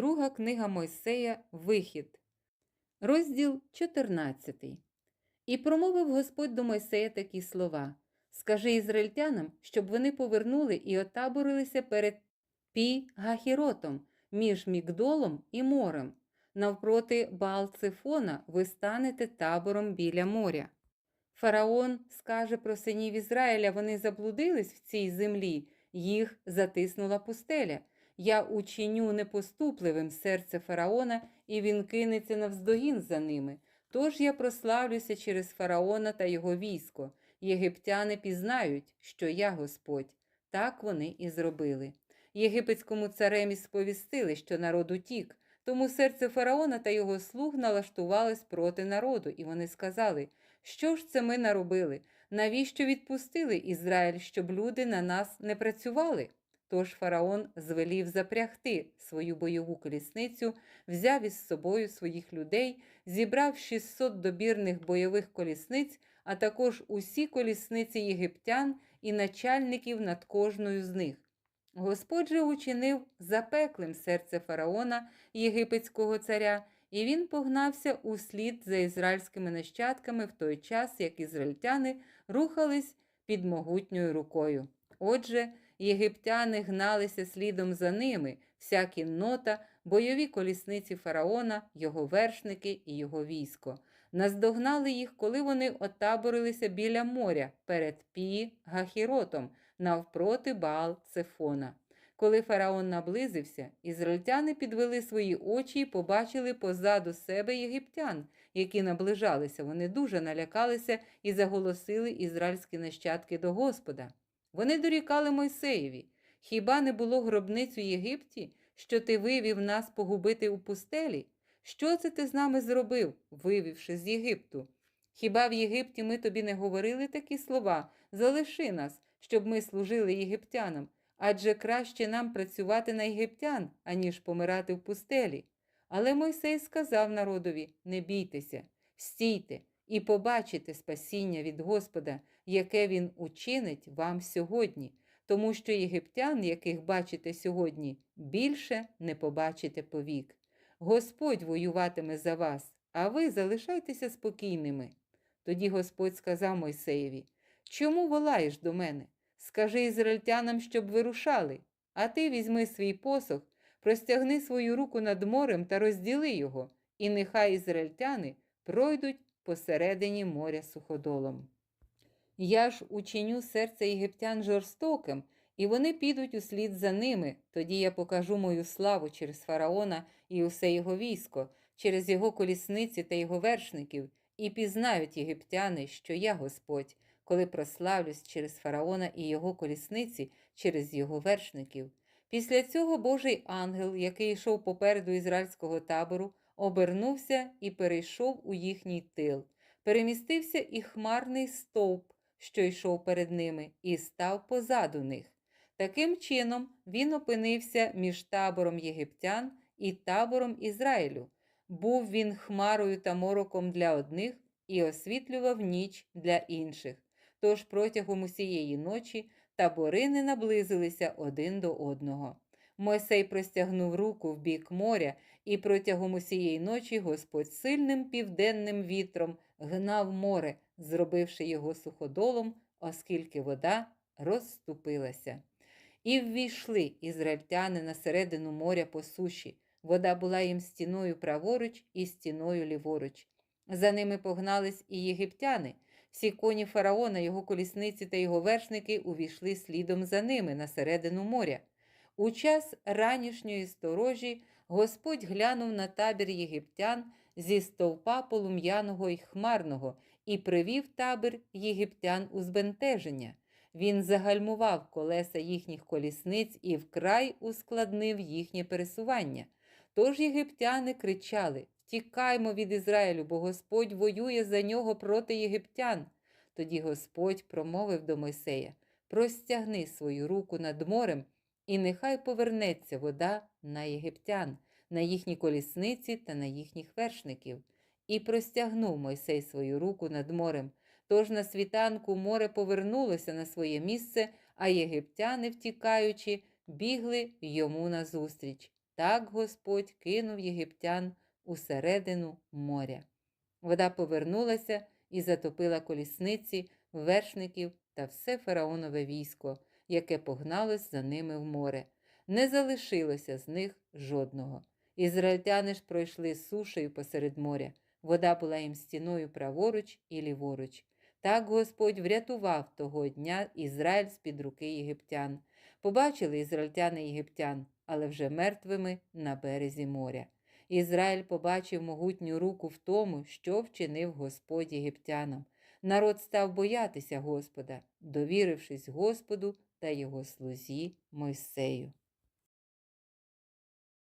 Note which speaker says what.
Speaker 1: Друга книга Мойсея Вихід, розділ 14. І промовив Господь до Мойсея такі слова: Скажи ізраїльтянам, щоб вони повернули і отаборилися перед Пі Гахіротом, між Мігдолом і морем. Навпроти Баал-Цефона ви станете табором біля моря. Фараон скаже про синів Ізраїля, вони заблудились в цій землі, їх затиснула пустеля. Я учиню непоступливим серце фараона, і він кинеться навздогін за ними. Тож я прославлюся через фараона та його військо. Єгиптяни пізнають, що я Господь. Так вони і зробили. Єгипетському царемі сповістили, що народ утік, тому серце фараона та його слуг налаштувалось проти народу, і вони сказали: Що ж це ми наробили? Навіщо відпустили Ізраїль, щоб люди на нас не працювали? Тож фараон звелів запрягти свою бойову колісницю, взяв із собою своїх людей, зібрав 600 добірних бойових колісниць, а також усі колісниці єгиптян і начальників над кожною з них. Господь же учинив запеклим серце фараона, єгипетського царя, і він погнався услід за ізраїльськими нащадками в той час, як ізраїльтяни рухались під могутньою рукою. Отже, єгиптяни гналися слідом за ними, вся кіннота, бойові колісниці фараона, його вершники і його військо. Наздогнали їх, коли вони отаборилися біля моря перед Пі Гахіротом, навпроти Баал Цефона. Коли фараон наблизився, ізраїльтяни підвели свої очі і побачили позаду себе єгиптян, які наближалися. Вони дуже налякалися і заголосили ізраїльські нащадки до Господа. Вони дорікали Мойсеєві. Хіба не було гробниць у Єгипті, що ти вивів нас погубити у пустелі? Що це ти з нами зробив, вивівши з Єгипту? Хіба в Єгипті ми тобі не говорили такі слова? Залиши нас, щоб ми служили єгиптянам, адже краще нам працювати на єгиптян, аніж помирати в пустелі. Але Мойсей сказав народові: Не бійтеся, стійте і побачите спасіння від Господа, яке Він учинить вам сьогодні, тому що єгиптян, яких бачите сьогодні, більше не побачите повік. Господь воюватиме за вас, а ви залишайтеся спокійними. Тоді Господь сказав Мойсеєві: Чому волаєш до мене? Скажи ізраїльтянам, щоб вирушали, а ти візьми свій посох, простягни свою руку над морем та розділи його, і нехай ізраїльтяни пройдуть посередині моря суходолом. Я ж учиню серце єгиптян жорстоким, і вони підуть услід за ними. Тоді я покажу мою славу через фараона і усе його військо, через його колісниці та його вершників, і пізнають єгиптяни, що я Господь, коли прославлюсь через фараона і його колісниці, через його вершників. Після цього Божий ангел, який йшов попереду ізраїльського табору, обернувся і перейшов у їхній тил. Перемістився і хмарний стовп, що йшов перед ними, і став позаду них. Таким чином, він опинився між табором єгиптян і табором Ізраїлю. Був він хмарою та мороком для одних і освітлював ніч для інших. Тож протягом усієї ночі табори не наблизилися один до одного. Мойсей простягнув руку в бік моря, і протягом усієї ночі Господь сильним південним вітром гнав море, зробивши його суходолом, оскільки вода розступилася. І ввійшли ізраїльтяни на середину моря по суші. Вода була їм стіною праворуч і стіною ліворуч. За ними погнались і єгиптяни. Всі коні фараона, його колісниці та його вершники увійшли слідом за ними на середину моря. У час ранішньої сторожі Господь глянув на табір єгиптян зі стовпа полум'яного й хмарного і привів табір єгиптян у збентеження. Він загальмував колеса їхніх колісниць і вкрай ускладнив їхнє пересування. Тож єгиптяни кричали Втікаймо від Ізраїлю, бо Господь воює за нього проти єгиптян. Тоді Господь промовив до Мойсея Простягни свою руку над морем, і нехай повернеться вода на єгиптян, на їхні колісниці та на їхніх вершників. І простягнув Мойсей свою руку над морем. Тож на світанку море повернулося на своє місце, а єгиптяни, втікаючи, бігли йому назустріч. Так Господь кинув єгиптян усередину моря. Вода повернулася і затопила колісниці, вершників та все фараонове військо, яке погналось за ними в море. Не залишилося з них жодного. Ізраїльтяни ж пройшли сушею посеред моря. Вода була їм стіною праворуч і ліворуч. Так Господь врятував того дня Ізраїль з-під руки єгиптян. Побачили ізраїльтяни єгиптян, але вже мертвими на березі моря. Ізраїль побачив могутню руку в тому, що вчинив Господь єгиптянам. Народ став боятися Господа, довірившись Господу та його слузі Мойсею.